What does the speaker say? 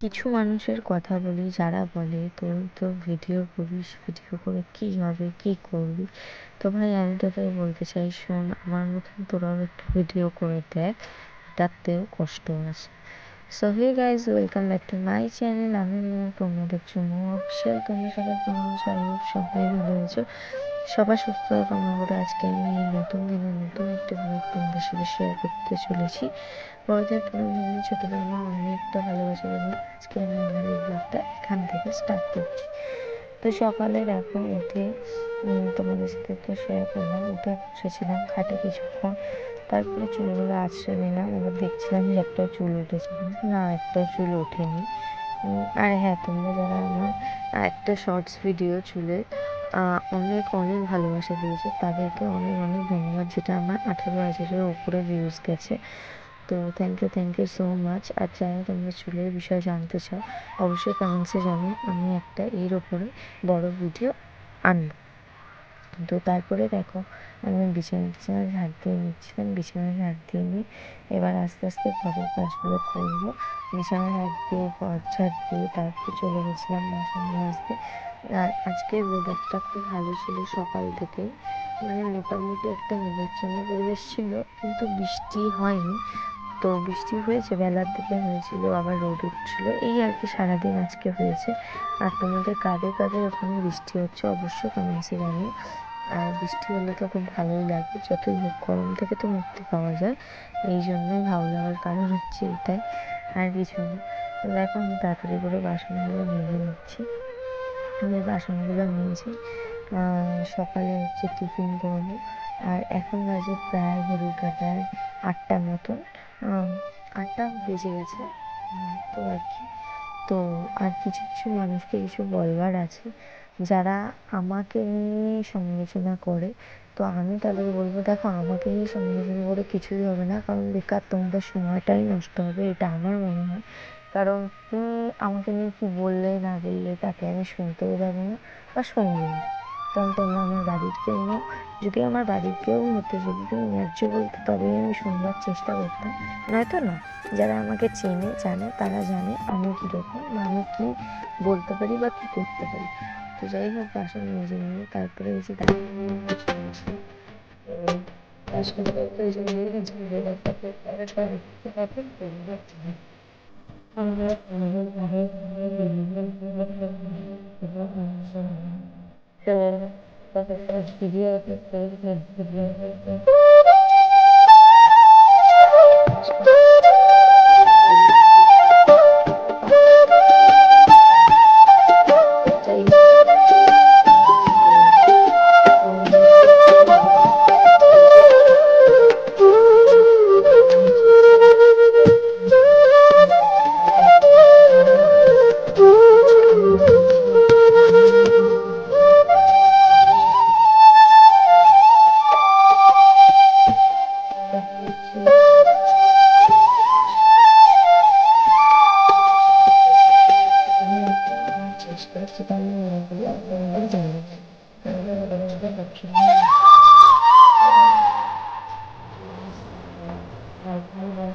কিছু মানুষের কথা বলি, যারা বলে, তোর তো ভিডিও করিস, ভিডিও করে কী হবে, কী করবি? তো ভাই, আমি তোকে বলতে চাই, শোন, আমার মতন তোরাও একটু ভিডিও করে দেখ, তাতেও কষ্ট আছে। So hey guys welcome back to my channel আমি তোমরা দেখছ মো অফিসিয়াল তোমরা সবাই তোমরা সবাই সবাই ভালো আছো। সবার সুস্থ কামনা করে আজকে আমি নতুন দিনে নতুন একটা ব্লগ তোমাদের সাথে শেয়ার করতে চলেছি। বড়দের পুরনো ছোটোবেলা অনেকটা ভালোবাসা দেবো আজকে আমি আমার এই ব্লগটা এখান থেকে স্টার্ট করছি। তো সকালে দেখো উঠে তোমাদের সাথে তো শেয়ার করলাম। উঠে বসেছিলাম, খাটে কিছুক্ষণ তারপরে চুলগুলো আছড়ে নিলাম, এবার দেখছিলাম যে একটা চুল উঠেছে। না, একটা চুল ওঠেনি। আর হ্যাঁ তোমরা যারা আমার একটা শর্টস ভিডিও চুলের অনেক অনেক ভালোবাসা দিয়েছে, তাদেরকে অনেক অনেক ধন্যবাদ, যেটা আমার আঠেরো হাজারের ওপরে ভিউজ গেছে। তো thank you thank you so much আর যারা তোমরা চুলের বিষয়ে জানতে চাও, অবশ্যই কমেন্টসে জানো আমি একটা এর ওপরে বড় ভিডিও আনব। তো তারপরে দেখো, আমি বিছানা টিছানা ঝাড় দিয়ে নিচ্ছিলাম বিছানা ঝাড় দিয়ে নিই এবার আস্তে আস্তে ঘরের কাজগুলো করব বিছানা ঝাড় দিয়ে, ঘর ঝাড় দিয়ে তারপরে চলে গেছিলাম বাসন মাজতে। আর আজকের ওয়েদারটা খুব ভালো ছিল সকাল থেকে। মানে মোটামুটি একটা মেঘাচ্ছন্ন পরিবেশ ছিল, কিন্তু বৃষ্টি হয়নি। তো বৃষ্টি হয়েছে, বেলার দিকে হয়েছিল, আবার রোদ উঠছিল। এই আর কি সারাদিন আজকে হয়েছে। আর তোমাদের কাদের কাদের ওখানে বৃষ্টি হচ্ছে অবশ্যই কমেন্টসে জানিও। আর বৃষ্টি হলে তো খুব ভালোই লাগে, যতই হোক গরম থেকে তো মুক্তি পাওয়া যায়। এই জন্যই ভালো লাগার কারণ হচ্ছে এটাই, আর কিছু না। তো দেখো আমি তাড়াতাড়ি করে বাসনগুলো মেজে নিচ্ছি। আমি বাসনগুলো মেজে সকালে হচ্ছে টিফিন করব। আর এখন বাজে প্রায় ঘড়ি কাটায় আটটার মতন। আটটা বেজে গেছে। তো আর কি। তো আর কিছু কিছু মানুষকে কিছু বলবার আছে। যারা আমাকে নিয়ে সমালোচনা করে, তো আমি তাদের বলব, দেখো, আমাকে নিয়ে সমালোচনা করে কিছুই হবে না, কারণ বেকার তোমাদের সময়টাই নষ্ট হবে। এটা আমার মনে হয়। কারণ তুমি আমাকে নিয়ে কী বললে না বললে, তাকে আমি শুনতেও যাব না বা শুনব না। কারণ তোমরা আমার বাড়ির কেউ নও যদি আমার বাড়ির কেউ হতে, যদি তুমি ন্যায্য বলতে, তবেই আমি শুনবার চেষ্টা করতাম। নয়তো না, যারা আমাকে চেনে, জানে, তারা জানে আমি কীরকম, বা আমি কী বলতে পারি বা কী করতে পারি। pues ahí me pasó mi señorita Crisita. Thank you. Agora aqui. Agora,